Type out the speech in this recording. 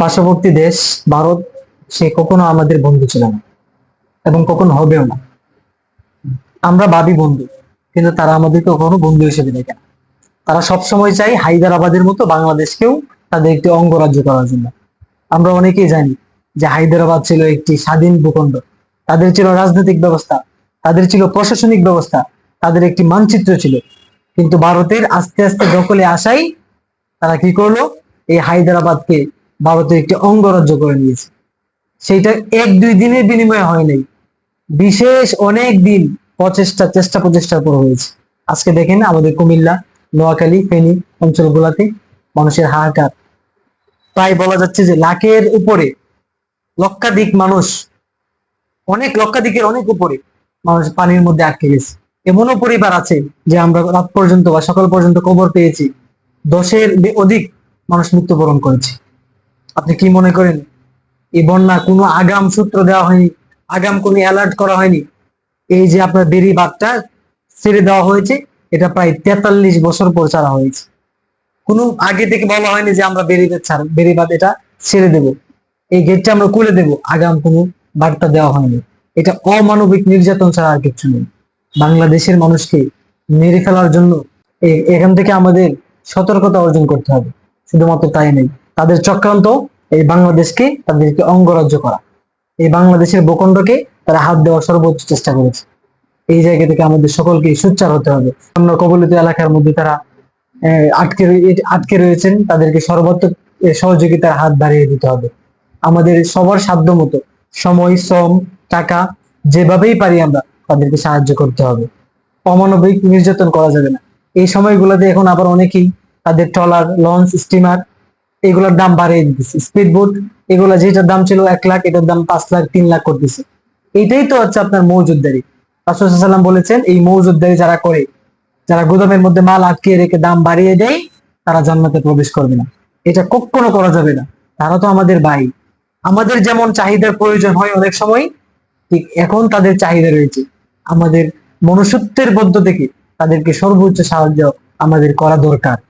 পার্শ্ববর্তী দেশ, ভারত, সে কখনো আমাদের বন্ধু ছিল না এবং কখনো হবেও না। আমরা ভাবি বন্ধু, কিন্তু তারা আমাদেরকে কখনো বন্ধু হিসেবে দেখে না। তারা সবসময় চাই হায়দ্রাবাদের মতো বাংলাদেশকেও তাদের একটি অঙ্গরাজ্য করার জন্য। আমরা অনেকেই জানি যে হায়দ্রাবাদ ছিল একটি স্বাধীন ভূখণ্ড। তাদের ছিল রাজনৈতিক ব্যবস্থা, তাদের ছিল প্রশাসনিক ব্যবস্থা, তাদের একটি মানচিত্র ছিল। কিন্তু ভারতের আস্তে আস্তে দখলে আসাই তারা কি করল? এই হায়দ্রাবাদকে ভারতের একটি অঙ্গরাজ্য করে নিয়েছে। সেইটা এক দুই দিনের বিনিময়ে হয় নাই। বিশেষ অনেক দিন প্রচেষ্টা, চেষ্টা প্রচেষ্টার পর হয়েছে। আজকে দেখেন আমাদের কুমিল্লা, নোয়াখালী, ফেনী অঞ্চলগুলাতে মানুষের হাহাকার। প্রায় বলা যাচ্ছে যে লাখের উপরে লক্ষাধিক মানুষ, অনেক লক্ষাধিকের অনেক উপরে মানুষ পানির মধ্যে আটকে গেছে। এমনও পরিবার আছে যে আমরা রাত পর্যন্ত বা সকাল পর্যন্ত খবর পেয়েছি। দশের অধিক মানুষ মৃত্যুবরণ করেছে। আপনি কি মনে করেন? এই বন্যা কোনো আগাম সূত্র দেওয়া হয়নি, আগাম কোনো অ্যালার্ট করা হয়নি। এই যে আপনার বেরি বাঁধটা ছেড়ে দেওয়া হয়েছে, এটা প্রায় তেতাল্লিশ বছর পর ছাড়া হয়েছে। কোনো আগে থেকে বলা হয়নি যে আমরা বেরিবাদ ছাড় বেরিবাদ এটা ছেড়ে দেব। এই গেটটা আমরা খুলে দেব, আগাম কোনো বার্তা দেওয়া হয়নি। এটা অমানবিক নির্যাতন ছাড়া আর কিছু নেই। বাংলাদেশের মানুষকে মেরে ফেলার জন্য এখান থেকে আমাদের সতর্কতা অর্জন করতে হবে। শুধুমাত্র তাই নেই তাদের চক্রান্ত এই বাংলাদেশকে তাদেরকে অঙ্গরাজ্য করা। এই বাংলাদেশের ভূখণ্ডকে তারা হাত দেওয়ার সর্বোচ্চ চেষ্টা করেছে। এই জায়গা থেকে আমাদের সকলকে সোচ্চার হতে হবে। অন্য কবলিত এলাকার মধ্যে তারা আটকে আটকে রয়েছেন, তাদেরকে সর্বাত্মক সহযোগিতার হাত বাড়িয়ে দিতে হবে। আমাদের সবার সাধ্য মতো সময়, শ্রম, টাকা যেভাবেই পারি আমরা তাদেরকে সাহায্য করতে হবে। অমানবিক নির্যাতন করা যাবে না। এই সময়গুলোতে এখন আবার অনেকেই তাদের ট্রলার, লঞ্চ, স্টিমার এগুলোর দাম বাড়িয়ে দিতেছে। স্পিড বোট এগুলো যেটার দাম ছিল এক লাখ, এটার দাম পাঁচ লাখ, তিন লাখ করতেছে। এইটাই তো হচ্ছে আপনার মৌজুদ্দারি। রাসুলাম বলেছেন, এই মৌজুদ্দারি যারা করে, যারা গুদামের মধ্যে মাল আটকিয়ে রেখে দাম বাড়িয়ে দেয়, তারা জান্নাতে প্রবেশ করবে না। এটা কখনো করা যাবে না। তারা তো আমাদের ভাই। আমাদের যেমন চাহিদার প্রয়োজন হয় অনেক সময়, ঠিক এখন তাদের চাহিদা রয়েছে। আমাদের মনুষ্যত্বের মধ্য থেকে তাদেরকে সর্বোচ্চ সাহায্য আমাদের করা দরকার।